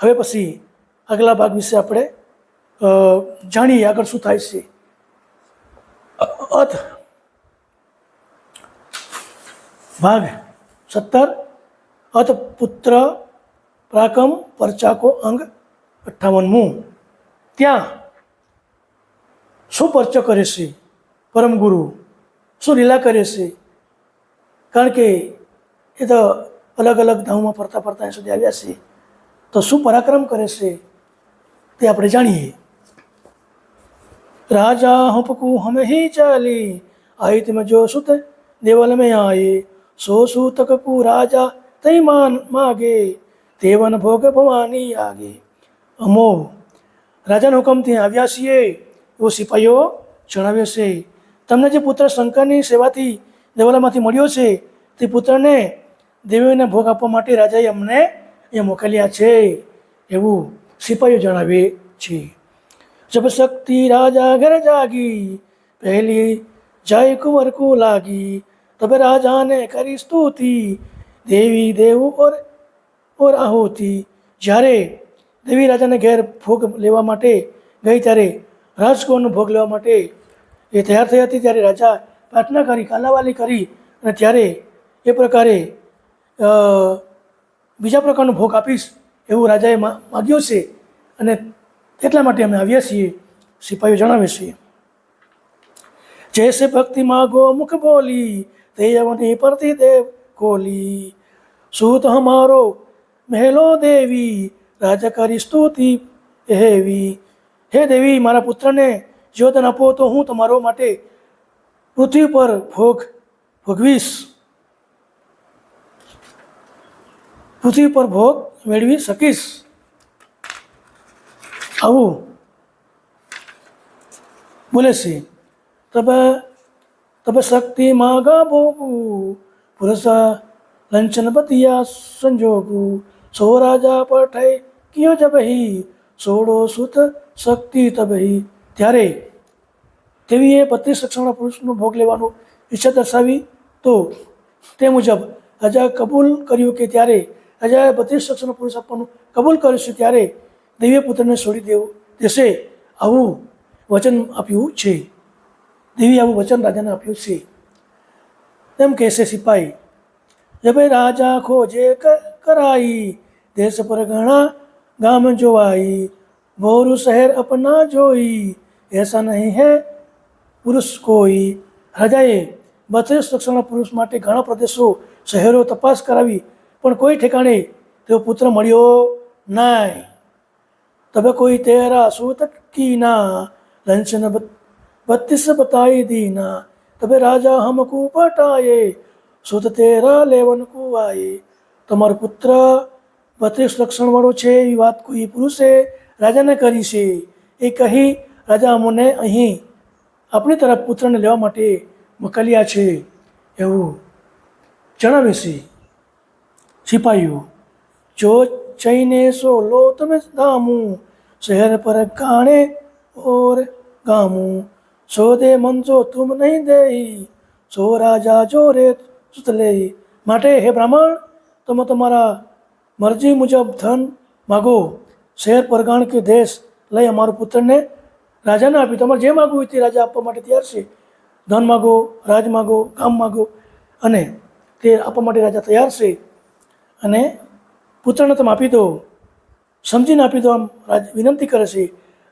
હવે પછી આગલા ભાગ વિશે આપણે જાણીએ આગળ શું થાય છે. અથ ભાગ સત્તર, અથ પુત્ર પ્રાકમ પરચાકો અંગ અઠ્ઠાવનમું ત્યાં શું પરચો કરે છે? પરમ ગુરુ શું લીલા કરે છે? કારણ કે એ તો અલગ અલગ ધામમાં ફરતા ફરતા સુધી આવ્યા છે તો શું પરાક્રમ કરે છે તે આપણે જાણીએ. રાજા હંપકુ હમે હિ ચાલી, આઈ તમે જો સુત દેવલ મેં આયે. સો સૂતકુ રાજા તઈ માન માગે, તેવન ભોગ ભવાની આગે. અમો, રાજાના હુકમથી આવ્યા છીએ એવો સિપાહીઓ જણાવે છે, તમને જે પુત્ર શંકરની સેવાથી દેવાલામાંથી મળ્યો છે, તે પુત્રને દેવીને ભોગ આપવા માટે રાજાએ અમને એ મોકલ્યા છે એવું સિપાહીઓ જણાવે છે. જબ શક્તિ રાજા ઘર જાગી, પહેલી જય કુંવર કો લાગી. તબ રાજાને કરી સ્તુતિ, દેવી દેવ ઓર ઓર આહુતિ. જ્યારે દેવી રાજાને ઘેર ભોગ લેવા માટે ગઈ ત્યારે રાજકુંવરનો ભોગ લેવા માટે એ તૈયાર થઈ હતી ત્યારે રાજા પ્રાર્થના કરી, કાલાવાલી કરી અને ત્યારે એ પ્રકારે બીજા પ્રકારનો ભોગ આપીશ એવું રાજાએ માગ્યો છે અને એટલા માટે અમે આવ્યા છીએ સિપાહીઓ જણાવે છે. જૈસે ભક્તિ માગો, મુખ બોલી, તે અવની પરથી દેવ કોલી. સૂત હમારો મહેલો દેવી, રાજા કરી સ્તુતિ હેવી. હે દેવી, મારા પુત્રને જ્યોતન આપો તો હું તમારો માટે પૃથ્વી પર ભોગ ભોગવીશ. પૃથ્વી પર ભોગ મેળવી શકીશ. આવું. બોલે છે તબ તબ શક્તિ માગા ભોગ પુરુષ લંચન બતિયા સંજોગુ સો રાજા પઠાઈ કિયો જબહી સોડો સુત શક્તિ તબહી ત્યારે તેવીએ બત્રીસ લક્ષણો પુરુષનો ભોગ લેવાનું ઈચ્છા દર્શાવી તો તે મુજબ રાજા કબૂલ કર્યું કે ત્યારે રાજાએ બત્રીસ લક્ષણો પુરુષ આપવાનું કબૂલ કર્યું છે ત્યારે દેવીએ પુત્રને છોડી દેવું. દેશે આવું વચન આપ્યું છે. દેવી આવું વચન રાજાને આપ્યું છે. તેમ કહેશે સિપાહી જબ રાજા ખોજે કરાઈ, દેશ પર ઘણા ગામ જોવાઈ ભોરું શહેર અપના જોઈ, એસા નહીં હે પુરુષ કોઈ. રાજાએ બત્રીસ લક્ષણના પુરુષ માટે ઘણા પ્રદેશો, શહેરો તપાસ કરાવી પણ કોઈ ઠેકાણે તેઓ પુત્ર મળ્યો નહીં. તબે કોઈ તેરા સૂતકીના લંચન બત્તીસ બતાઈ દીના. તબે રાજા હમકુ પટાયે સુત તેરા લેવન કુવાયે. તમારો પુત્ર બત્રીસ લક્ષણવાળો છે એ વાત કોઈ પુરુષે રાજાને કરી છે. એ કહી રાજા અમોને અહીં આપણી તરફ પુત્રને લેવા માટે મોકલ્યા છે. એવું જણાવે છે. સિપાહીઓ જો જઈને સો લો તમે દામું શહેર પર ગાણે ઓર ગામું. સો દે મંજો તુમ નહીં દેઈ, સો રાજા જો રે સુત લે. માટે હે બ્રાહ્મણ, તમે તમારા મરજી મુજબ ધન માગો. શહેર પરગાણ કે દેશ લઈ અમારું પુત્રને રાજાને આપી. તમારે જે માગવું હોય તે રાજા આપવા માટે તૈયાર છે. ધન માગો, રાજ માગો, ગામ માગો અને તે આપવા માટે રાજા તૈયાર છે. અને પુત્રને તમે આપી દો, સમજીને આપી દો આમ રાજ, વિનંતી કરે છે,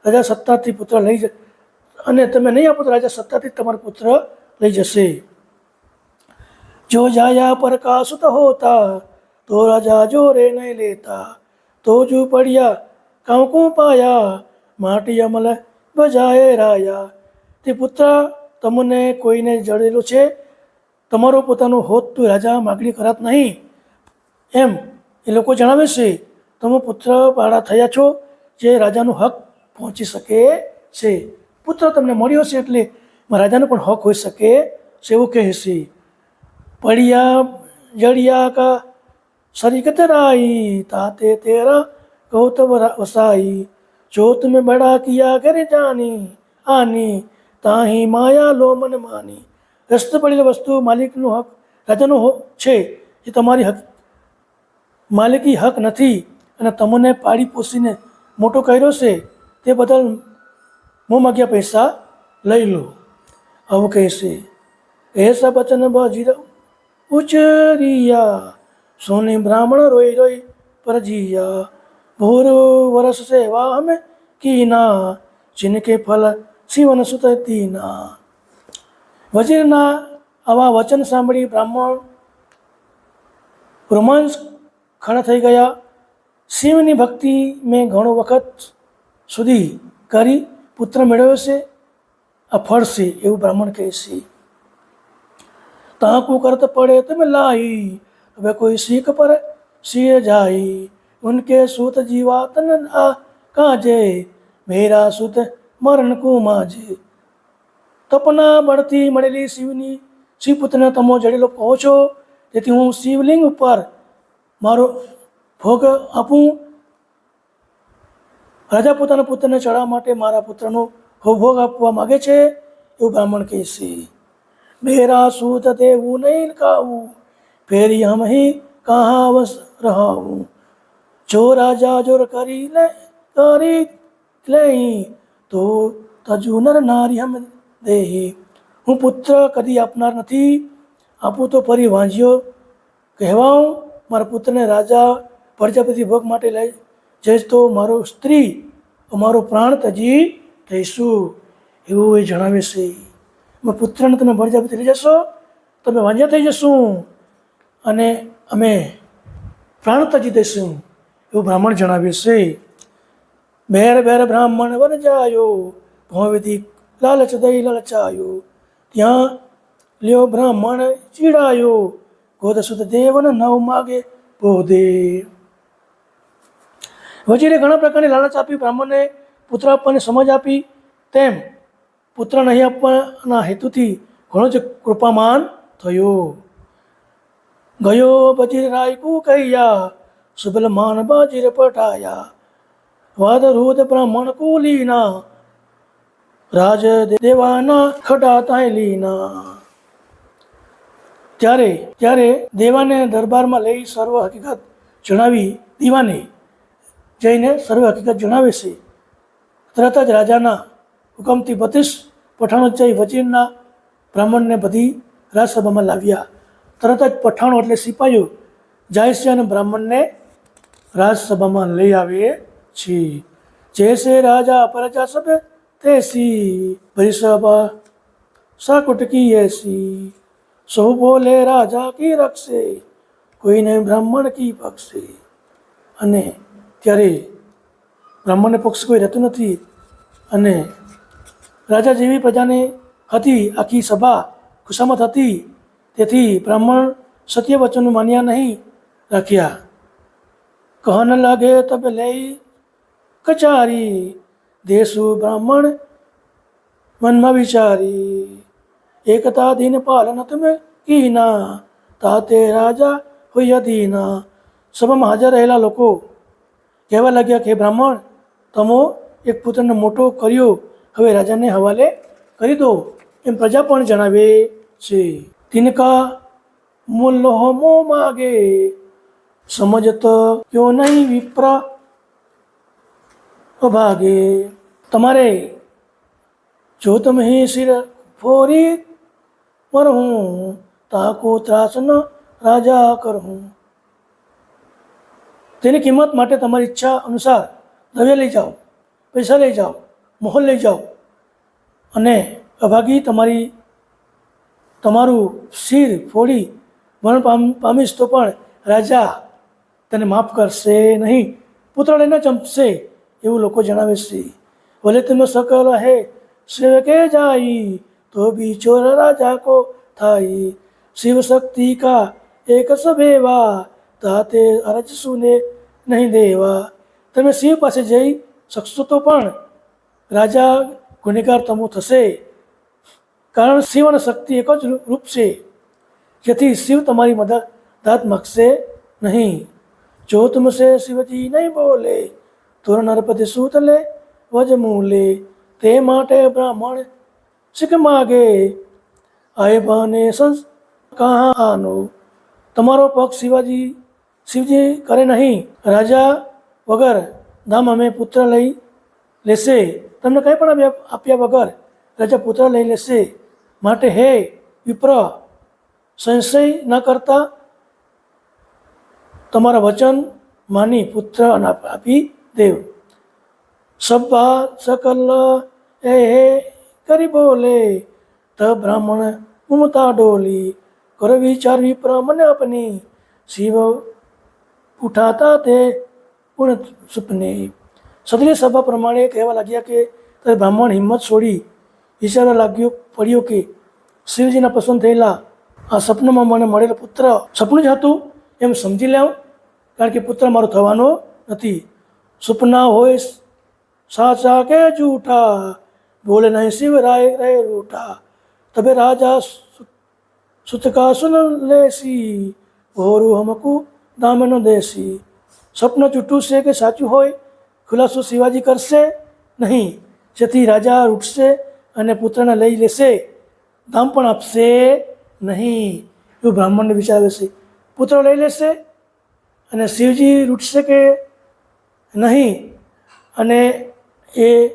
રાજા સત્તાથી પુત્ર લઈ જ અને તમે નહીં આપો તો રાજા સત્તાથી તમારો પુત્ર લઈ જશે. જો જાયા પર કાસુત હોતા, તો રાજા જો રે નહીં લેતા. તો જુ પડ્યા, કાંકુ પાયા, માટી અમલ બજાય રાયા. તે પુત્ર તમને કોઈને જડેલો છે? તમારો પોતાનું હોત તો રાજા માગણી કરાત નહીં. એમ એ લોકો જણાવે છે, તમે પુત્ર પાડા થયા છો જે રાજાનો હક પહોંચી શકે છે. પુત્ર તમને મળ્યો છે એટલે રાજાનો પણ હક હોઈ શકે છે એવું કહે છે. પડિયા, જડિયા કા સરિકત રાઈ તાતે તેરા ગૌતમ વસાઈ. જો તમે બડા કિયા ઘરે જાની, આની, તાહી માયા લો મન માની. રસ્ત પડેલી વસ્તુ માલિકનો હક રાજાનો છે એ તમારી હક માલિકી હક નથી અને તમને પાડી પોસીને મોટો કર્યો છે, તે બદલ મો માગ્યા પૈસા લઈ લો. આવું કહેશે એસા બચન બાજી ઉચરિયા સોની બ્રાહ્મણ રોઈ રોઈ પરજીયા. ભોર વરસ સેવા અમે કીના જિનકે ફલ શિવન સુત દીના વજીરના આવા વચન સાંભળી બ્રાહ્મણ રોમાંચ ખડા થઈ ગયા. શિવની ભક્તિ મેં ઘણો વખત સુધી કરી, પુત્ર મેળવ્યો છે, આ ફળ છે એવું બ્રાહ્મણ કહે છે. તાકુ કરત પડે તમે લાઈ હવે કોઈ શીખ પર સિંહ જાય. ઉનકે સૂત જીવાતન આ કાજે, મેરા સૂત મરણ કો માજે તપના બળથી મળેલી શિવની શિવપુત્રને તમો જડેલો કહો છો તેથી હું શિવલિંગ ઉપર મારો ભોગ આપું. રાજા પોતાના પુત્રને ચડાવવા માટે મારા પુત્રનો ભોગ આપવા માગે છે. એવું બ્રાહ્મણ કહે છે. મેરા સૂત દેવું નહીં કાવું ફેરી હમ હી કહા વસ રહાવું જો રાજા જોર કરી લે, કરી લઈ તો તજુનર નારી હમ દેહી. હું પુત્ર કદી આપનાર નથી. આપું તો ફરી વાંજ્યો કહેવાઉં. મારા પુત્રને રાજા પ્રજાપતિ ભોગ માટે લઈ જઈશ તો મારો સ્ત્રી મારો પ્રાણ તજી થઈશું એવું એ જણાવે છે. મારા પુત્રને તમે પ્રજાપતિ લઈ જશો, તમે વાંજા થઈ જશું અને અમે પ્રાણ તજી દઈશું, એવું બ્રાહ્મણ જણાવે છે. બેર બેર બ્રાહ્મણ વન જાયો ભોવિધિ લાલચ દઈ લલચાયો, ત્યાં લ્યો બ્રાહ્મણ ચીડાયો ગોદ સુદ દેવન નવ માગે બોધે વજીરે ઘણા પ્રકારની લાલચ આપી, બ્રાહ્મણને પુત્ર આપવાની સમજ આપી. તેમ પુત્ર નહીં આપવાના હેતુથી ઘણો જ કૃપામાન થયો. ગયો બજીર રાયકુ કૈયા સુબલ માન બાજીર પટાયા. વાદ રૂદ બ્રાહ્મણ કુલીના, રાજ દેવાના ખડા તાય લીના ત્યારે ત્યારે દેવાને દરબારમાં લઈ સર્વ હકીકત જણાવી દીવાને. જઈને સર્વ હકીકત જણાવે છે. તરત જ રાજાના હુકમથી બત્રીસ પઠાણો જઈ વજીરના બ્રાહ્મણને બધી રાજસભામાં લાવ્યા. તરત જ પઠાણો એટલે સિપાહીઓ જાય છે અને બ્રાહ્મણને રાજસભામાં લઈ આવે છે. જૈસે રાજા પ્રજા તે સી ભરી સભા સાકુટકી એસી સૌ બોલે રાજા કી રક્ષે, કોઈને બ્રાહ્મણ કી પક્ષે. અને ત્યારે બ્રાહ્મણને પક્ષ કોઈ રહેતું નથી. અને રાજા જેવી પ્રજાને હતી, આખી સભા ખુશામત હતી. તેથી બ્રાહ્મણ સત્ય વચનનું માન્યા નહીં રાખ્યા. કહન લાગે તબ લઈ કચારી, દેશુ બ્રાહ્મણ મનમાં વિચારી. એકતા દિન પાલન તમે કીના તાતે રાજા હોય દીના સભામાં હાજર રહેલા લોકો કહેવા લાગ્યા કે બ્રાહ્મણ તમો એક પુત્રને મોટો કર્યો હવે રાજાને હવાલે કરી દો એમ પ્રજા પણ જણાવે છે તિનકા મૂલ્ય મો માગે સમજત ક્યો નહીં વિપ્ર અભાગે તમારે જો તમે શિર ફોરી મરહું તાકો ત્રાસ ન રાજા કરું તેની કિંમત માટે તમારી ઈચ્છા અનુસાર દ્રવ્ય લઈ જાઓ, પૈસા લઈ જાઓ મોહલ લઈ જાઓ અને અભાગી તમારી, તમારું શિર ફોડી મરણ પામ, પામીશ તો પણ રાજા તને માફ કરશે નહીં. પુત્રને ન ચંપશે એવું લોકો જણાવે છે. ભલે તમે સકલ હે, સેવકે જાઈ તો બી ચોર રાજા કો થાય શિવ શક્તિ કા એક સભેવા તાતે અરજ સુને નહીં દેવા તમે શિવ પાસે જઈ શકશો તો પણ રાજા ગુનેગાર તમો થશે કારણ શિવ શક્તિ એક જ રૂપ છે જેથી શિવ તમારી મદદ દાદ માગશે નહીં જો તુમસે શિવજી નહીં બોલે તો નરપતિ સૂત લે વજ મૂલે તે માટે બ્રાહ્મણ શીખ માગે આય બને સંસ કહાનો. તમારો પક્ષ શિવાજી, શિવજી કરે નહીં. રાજા વગર ધામ અમે પુત્ર લઈ લેશે. તમને કંઈ પણ આપ્યા વગર રાજા પુત્ર લઈ લેશે. માટે હે વિપ્ર, સંશય ન કરતા તમારા વચન માની પુત્ર આપી દેવ. સબ્બા સકલ એ હે કરી બોલે, ત બ્રાહ્મણ મમતા ડોલી, કર વિચાર વિપ્ર મને અપની શિવ ઉઠાતા તે પૂર્ણ સુપને. સદરી સભા પ્રમાણે કહેવા લાગ્યા કે તે બ્રાહ્મણ હિંમત છોડી વિચારવા લાગ્યો પડ્યો કે, શિવજીના પસંદ થયેલા આ સપનામાં મને મળેલો પુત્ર સપનું જ હતું એમ સમજી લેવું, કારણ કે પુત્ર મારો થવાનો નથી. સપના હોય સાચા કે જૂઠા બોલે નહીં શિવરાય રે રૂઠા તબે રાજા સુ- સુતકા સુન લેસી ભોરું હમકુ દામનો દેસી. સ્વપ્ન જૂઠું છે કે સાચું હોય? ખુલાસો શિવાજી કરશે નહીં. જેથી રાજા રૂઠશે અને પુત્રને લઈ લેશે. દામ પણ આપશે નહીં. એવું બ્રાહ્મણને વિચારે છે. પુત્ર લઈ લેશે અને શિવજી રૂટશે કે નહીં? અને એ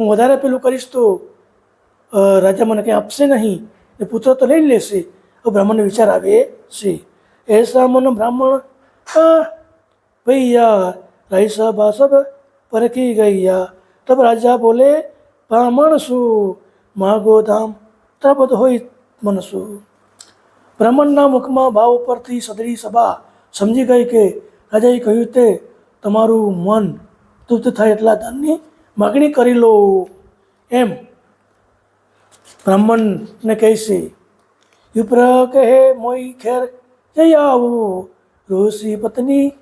હું વધારે પેલું કરીશ તો રાજા મને કંઈ આપશે નહીં એ પુત્ર તો લઈ લેશે. બ્રાહ્મણને વિચાર આવે છે. એ મન બ્રાહ્મણ આ ભૈયા રાઈ આ સબ પરખી ગયા. તબ રાજા બોલે, બ્રાહ્મણ શું માગો ધામ તબદ હોય મનસું બ્રાહ્મણના મુખમાં ભાવ ઉપરથી સદરી સભા સમજી ગઈ કે રાજાએ કહ્યું તે તમારું મન તૃપ્ત થાય એટલા ધનની માગણી કરી લો એમ. બ્રાહ્મણને કહેશે વિપ્ર કહે મોઈ ખેર, જઈ આવો. ઋષિ પત્ની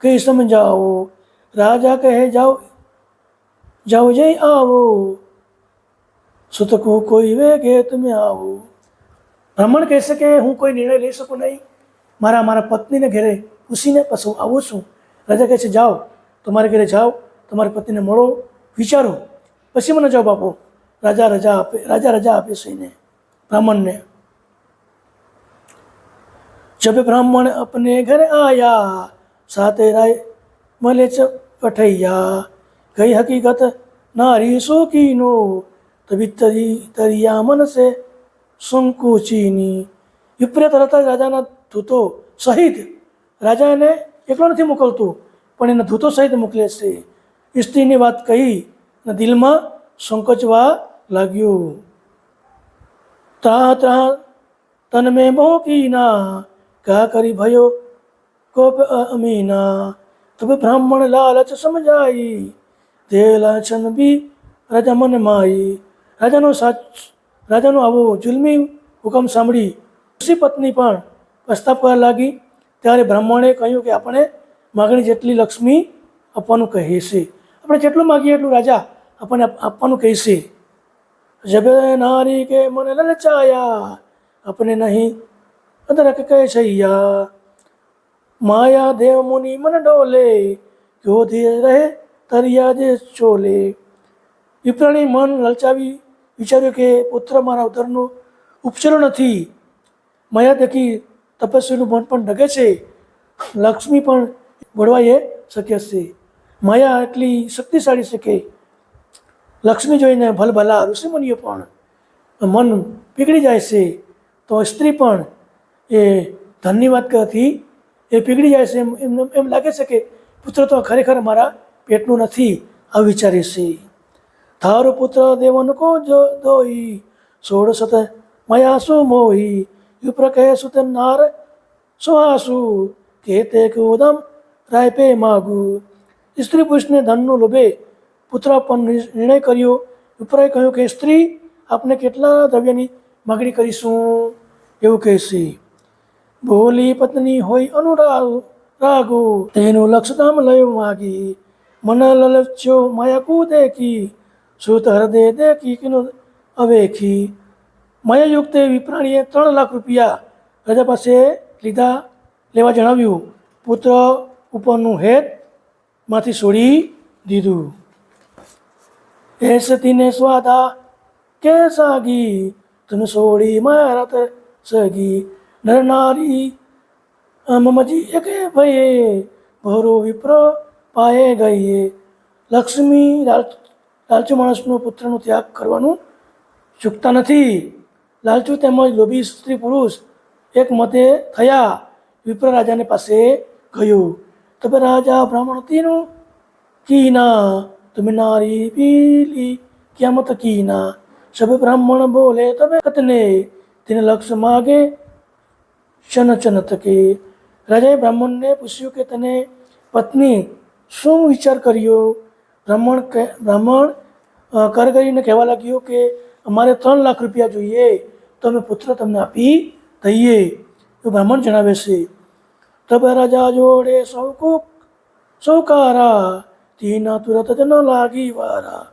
કઈ સમજાવો. રાજા કહે, જાઓ જાઓ, જઈ આવો. સુતકું કોઈ વેગે તમે આવો. બ્રાહ્મણ કહેશે કે, હું કોઈ નિર્ણય લઈ શકું નહીં. મારા મારા પત્નીને ઘરે પૂછીને પછી આવું છું. રાજા કહે છે, જાઓ, તમારે ઘરે જાઓ, તમારી પત્નીને મળો વિચારો. પછી મને જવાબ આપો, રાજા, રજા આપે, રાજા, રજા આપે એને બ્રાહ્મણને. જબ બ્રાહ્મણ અપને ઘરે આયા, સાથે રાય મળે ચ પઠૈયા. કઈ હકીકત નારી શોકીનો તબી તરી તરિયા મનસે સંકોચીની. વિપ્રે તરત જ રાજાના ધૂતો સહિત, રાજા એને એકલો નથી મોકલતું, પણ એના ધૂતો સહિત મોકલે છે. સ્ત્રીની વાત કહી અને દિલમાં સંકોચવા લાગ્યું. ત્રાહ ત્રાહ તન મેં મોકીના કા કરી ભયો કોપ અમીના. તબ બ્રાહ્મણ લાલચ સમજાઈ તે લાછન બી રાજા મન માઈ. રાજાનો સાચ, રાજાનો આવો જુલમી હુકમ સાંભળી. ઋષિ પત્ની પણ પ્રસ્તાવ કરવા લાગી. ત્યારે બ્રાહ્મણે કહ્યું કે આપણે માગણી જેટલી લક્ષ્મી આપવાનું કહે છે આપણે જેટલું માગીએ એટલું રાજા આપણને આપવાનું કહેશે. જબે નારી કે મને લલચાયા આપણે નહીં. અદરક કહે છૈયા, માયા દેવ મુનિ મન ડોલે ક્રોધી રહે તરિયા જે ચોલે. વિપ્રાણી મન લલચાવી વિચાર્યું કે પુત્ર મારા ઉદરનો ઉપચરો નથી. માયા દેખી તપસ્વીનું મન પણ ડગે છે. લક્ષ્મી પણ વળવાય શક્ય છે. માયા એટલી શક્તિશાળી છે કે લક્ષ્મી જોઈને ભલભલા ઋષિમુનિઓ પણ મન પીગળી જાય છે, તો સ્ત્રી પણ એ ધનની વાત કરતી એ પીગળી જાય છે એમ એમને એમ લાગે છે કે પુત્ર તો ખરેખર મારા પેટનું નથી, આવું વિચારે છે. થારો પુત્ર દેવન કો જો દોઈ સોળ સત મયા સુ મોહી વિપ્ર કહે સુત નાર સુહાસુ કે તે ઉદમ રાય પે માગુ. સ્ત્રી પુરુષને ધનનું લોભે પુત્ર પણ નિર્ણય કર્યો. વિપ્રએ કહ્યું કે, સ્ત્રી, આપને કેટલા દ્રવ્યની માગણી કરીશું? એવું કહેશે. બોલી પત્ની હોય અનુરાગ રાગો તેનું લક્ષધામ લયો માગી. મન લલચ્યો માયા કુ દેખી. સુત હૃદય દેખી કિનો અવેખી. માયાયુક્ત વિપ્રાણીએ ત્રણ લાખ રૂપિયા રાજા પાસે લીધા. લેવા જણાવ્યું. પુત્ર ઉપરનું હેત માંથી છોડી દીધું. એસતીને સ્વાદા કે સાગી? તને છોડી મારત સગી. નરનારી મમજી એક ભયે, ભરો વિપ્ર પાયે ગઈએ લક્ષ્મી લાલચુ માણસનો પુત્રનો ત્યાગ કરવાનું ચૂકતા નથી. લાલચુ તેમજ લોભી સ્ત્રી પુરુષ એક મતે થયા. વિપ્ર રાજાને પાસે ગયું. તબે રાજા બ્રાહ્મણતીનું કીના તમે નારી પીલી ક્યામત કીના સબ બ્રાહ્મણ બોલે તબે કતને તેને લક્ષ્ય માગે ચન ચન તકે રાજાએ બ્રાહ્મણને પૂછ્યું કે તને પત્ની શું વિચાર કર્યો બ્રાહ્મણ બ્રાહ્મણ કરગરીને કહેવા લાગ્યો કે અમારે ત્રણ લાખ રૂપિયા જોઈએ, તો અમે પુત્ર તમને આપી દઈએ. તો બ્રાહ્મણ જણાવે છે તબે રાજા જોડે સૌ કુક સૌકારા તીના તુરત જ ન લાગી વારા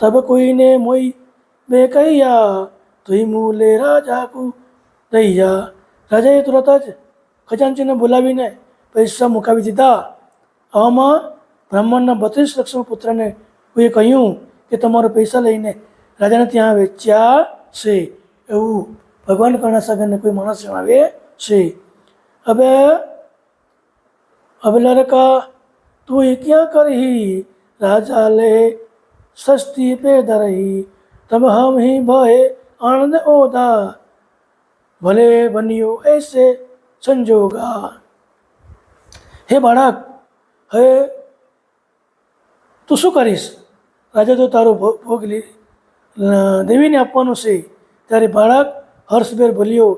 તબ કોઈને મોઈ બે કહીયા તુઈ મૂલે રાજા કુ દૈયા રાજાએ તુરત જ ખજાનચીને બોલાવીને પૈસા મુકાવી દીધા આમાં બ્રાહ્મણના બત્રીસ લક્ષણ પુત્રને કોઈએ કહ્યું કે તમારો પૈસા લઈને રાજાને ત્યાં વેચ્યા છે એવું ભગવાન કર્ણાસાગરને કોઈ માણસ જણાવે છે હવે લડકા તું એ ક્યાં કરહી રાજા લે સસ્તી પેદ ધરહી હમ હી ભય આનંદ ઓદા ભલે બન્યો એસે સંજોગા હે બાળક હે તું શું કરીશ રાજા તો તારો ભોગ દેવીને આપવાનો છે ત્યારે બાળક હર્ષભેર બોલ્યો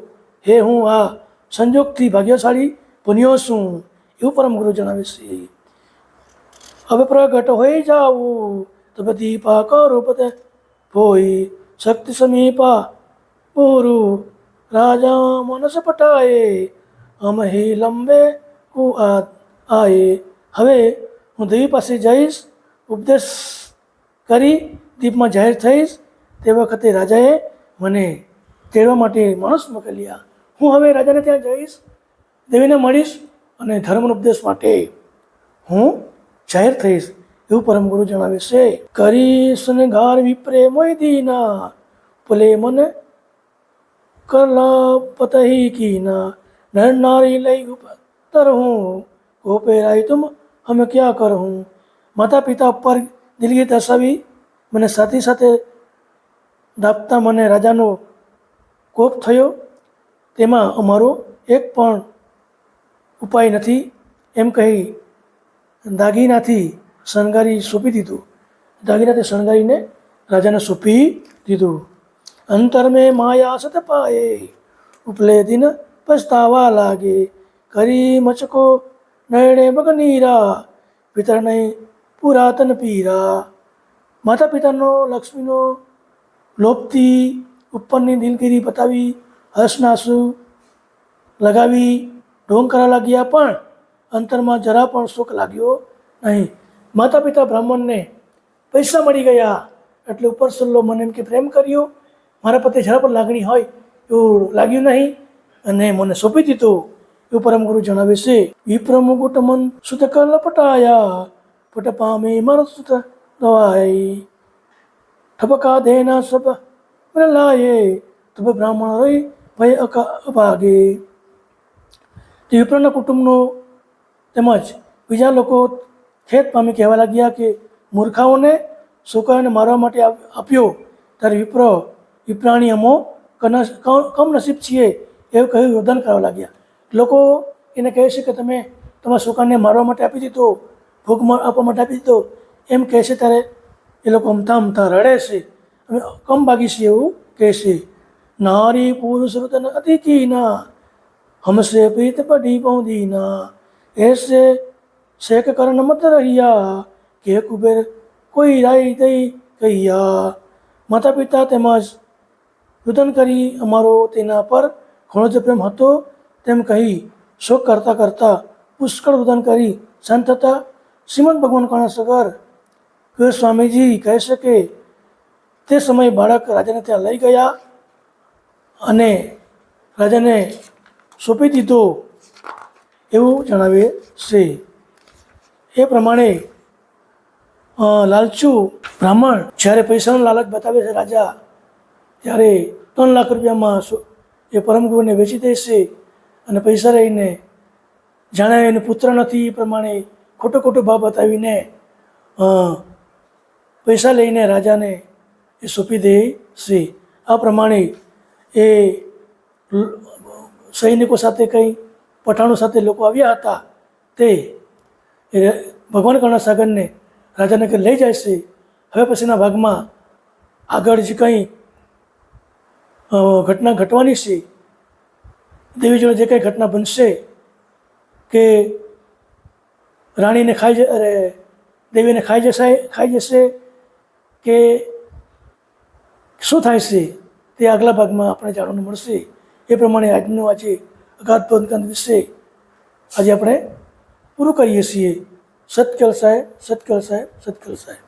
હે હું આ સંજોગથી ભાગ્યશાળી બન્યો છું એવું પરમ ગુરુ જણાવે છે હવે પ્રગટ હોઈ જાવું તો દીપા કરો પતે. ભોઈ શક્તિ સમીપા, પૂરું રાજા મનસ પટાએ અમ હે લંબે કુ આયે. હવે હું દેવી પાસે જઈશ, ઉપદેશ કરી દીપમાં જાહેર થઈશ. તે વખતે રાજાએ મને તેડવા માટે માણસ મોકલ્યા. હું હવે રાજાને ત્યાં જઈશ, દેવીને મળીશ. અને ધર્મનો ઉપદેશ માટે હું જાહેર થઈશ એવું પરમ ગુરુ જણાવે છે. કરી સનગાર વિપ્રે મોયદીના ભલે મને કરલા પતહી કીના. નર લઈ ઉપર હું, ગોપે રાય તુમ હમે ક્યાં કરું માતા પિતા ઉપર દિલગી દર્શાવી મને સાથે સાથે દાપતા મને રાજાનો કોપ થયો. તેમાં અમારો એક પણ ઉપાય નથી એમ કહી દાગીનાથી શણગારી સોંપી દીધું. દાગીનાથી શણગારીને રાજાને સોંપી દીધું. અંતર મેં માયા સત પાયે ઉપલે દિન પછતાવા લાગે. કરી મચકો નયણે બગનીરા પિતરને પુરાતન પીરા. માતા પિતાનો લક્ષ્મીનો લોપથી ઉપરની દિલગીરી બતાવી હસનાસુ લગાવી ઢોંગ કરવા લાગ્યા પણ અંતરમાં જરા પણ સુખ લાગ્યો નહીં. માતા પિતા બ્રાહ્મણને પૈસા મળી ગયા એટલે ઉપર સલ્લો મને એમ કે પ્રેમ કર્યો. મારા પ્રત્યે જરા પણ લાગણી હોય એવું લાગ્યું નહીં અને મને સોંપી દીધું. એવું પરમ ગુરુ જણાવે છે વિપ્ર મુકુટ મન સુત કર લપટાયા પટ પામે મર સુત દવાઈ ઠપકા દેના સબ પ્રલાયે તબ બ્રાહ્મણ રહી ભય અકા અભાગે. તે વિપ્રના કુટુંબનો તેમજ બીજા લોકો ખેત પામી કહેવા લાગ્યા કે મૂર્ખાઓને સુકાને મારવા માટે આપ્યો. ત્યારે વિપ્ર, વિપ્રાણી અમો કનસ કમનસીબ છીએ એવું કહ્યું, યોગદાન કરવા લાગ્યા. લોકો એને કહે છે કે તમે તમારા સુકાનને મારવા માટે આપી દીધો, ભોગ આપવા માટે આપી દીધો. એમ કહે છે ત્યારે એ લોકો અમતા અમતા રડે છે. અમે કમ ભાગી છીએ એવું કહે છે. નારી પુરુષ રતન ਹਮਸੇ ਪ੍ਰੀਤ ਭੜੀ ਪਾਉਂਦੀ ਨਾ ਐਸੇ ਸੇਕ ਕਰਨ ਮਤ ਰਹੀਆ કે કુબેર કોઈ રાય દઈ કહ્યા. માતા પિતા તેમજ રુદન કરી અમારો તેના પર ઘણો જ પ્રેમ હતો, તેમ કહી શોક કરતાં કરતાં પુષ્કળ રુદન કરી શાંત થતાં શ્રીમદ ભગવાન કણસગર કુબેર સ્વામીજી કહે છે કે તે સમયે બાળક રાજાને ત્યાં લઈ ગયા અને રાજાને સોંપી દીધો એવું જણાવે છે. એ પ્રમાણે લાલચુ બ્રાહ્મણ જ્યારે પૈસાનો લાલચ બતાવે છે રાજા, ત્યારે ત્રણ લાખ રૂપિયામાં એ પરમગુરુને વેચી દેશે અને પૈસા રહીને જાણે એને પુત્ર નથી એ પ્રમાણે ખોટો ખોટો ભાવ બતાવીને પૈસા લઈને રાજાને એ સોંપી દે છે. આ પ્રમાણે એ સૈનિકો સાથે કંઈ પઠાણો સાથે લોકો આવ્યા હતા તે ભગવાન કર્ણસાગરને સાગરને રાજાનગર લઈ જાય છે. હવે પછીના ભાગમાં આગળ જે કંઈ ઘટના ઘટવાની છે, દેવી જોડે જે કંઈ ઘટના બનશે કે રાણીને ખાઈ અરે, દેવીને ખાઈ જશે ખાઈ જશે કે શું થાય છે તે આગલા ભાગમાં આપણે જાણવાનું મળશે. એ પ્રમાણે આજનું આજે અગાધ બંધકાંત વિશે આજે આપણે પૂરું કરીએ છીએ. સત્કલ સાહેબ સત્કલ સાહેબ સત્કલ સાહેબ.